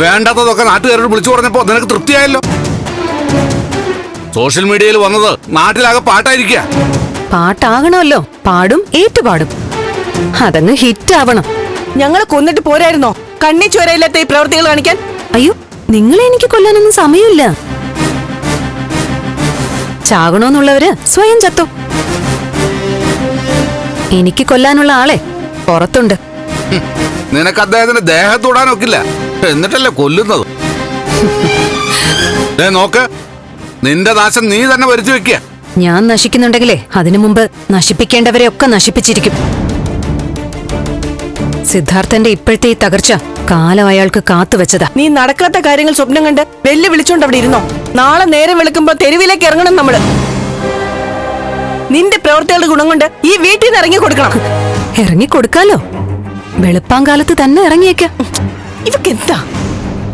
വേണ്ടാത്തതൊക്കെ നാട്ടുകാരോട് വിളിച്ചു പറഞ്ഞപ്പോ നിനക്ക് തൃപ്തിയായല്ലോ? സോഷ്യൽ മീഡിയയിൽ വന്നത് നാട്ടിലാകെ പാട്ടായിരിക്കുക പാട്ടാകണമല്ലോ. പാടും ഏറ്റുപാടും. അതങ്ങ് ഹിറ്റ് ആവണം ഞങ്ങളെ കൊന്നിട്ട് പോരായിരുന്നോ? കണ്ണി ചോരയില്ലാത്ത ഈ പ്രവൃത്തികൾ കാണിക്കാൻ? അയ്യോ നിങ്ങളെ എനിക്ക് കൊല്ലാനൊന്നും സമയമില്ല. ചാകണോന്നുള്ളവര് സ്വയം ചത്തു. എനിക്ക് കൊല്ലാനുള്ള ആളെ പുറത്തുണ്ട്. നിനക്ക് അദ്ദേഹത്തിന്റെ ദേഹത്തൂടാനൊക്കില്ല എന്നിട്ടല്ലേ കൊല്ലുന്നത്? ദേ നോക്ക്. നിന്റെ നാശം നീ തന്നെ വരുത്തി വെക്കുക. ഞാൻ നശിക്കുന്നുണ്ടെങ്കിലേ അതിനു മുമ്പ് നശിപ്പിക്കേണ്ടവരെ ഒക്കെ നശിപ്പിച്ചിരിക്കും. സിദ്ധാർത്ഥന്റെ ഇപ്പോഴത്തെ ഈ തകർച്ച കാലം അയാൾക്ക് കാത്തുവെച്ചതാ നീ നടക്കാത്ത കാര്യങ്ങൾ സ്വപ്നം കണ്ട് വെല്ലു വിളിച്ചോണ്ട് അവിടെ ഇരുന്നോ? നാളെ നേരം വെളുക്കുമ്പോ തെരുവിലേക്ക് ഇറങ്ങണം നമ്മൾ. നിന്റെ പ്രവൃത്തികളുടെ ഗുണം കൊണ്ട് ഈ വീട്ടിൽ നിന്ന് ഇറങ്ങി കൊടുക്കണം ഇറങ്ങിക്കൊടുക്കാലോ? വെളുപ്പാങ്കാലത്ത് തന്നെ ഇറങ്ങിയേക്ക. ഇവക്ക് എന്താ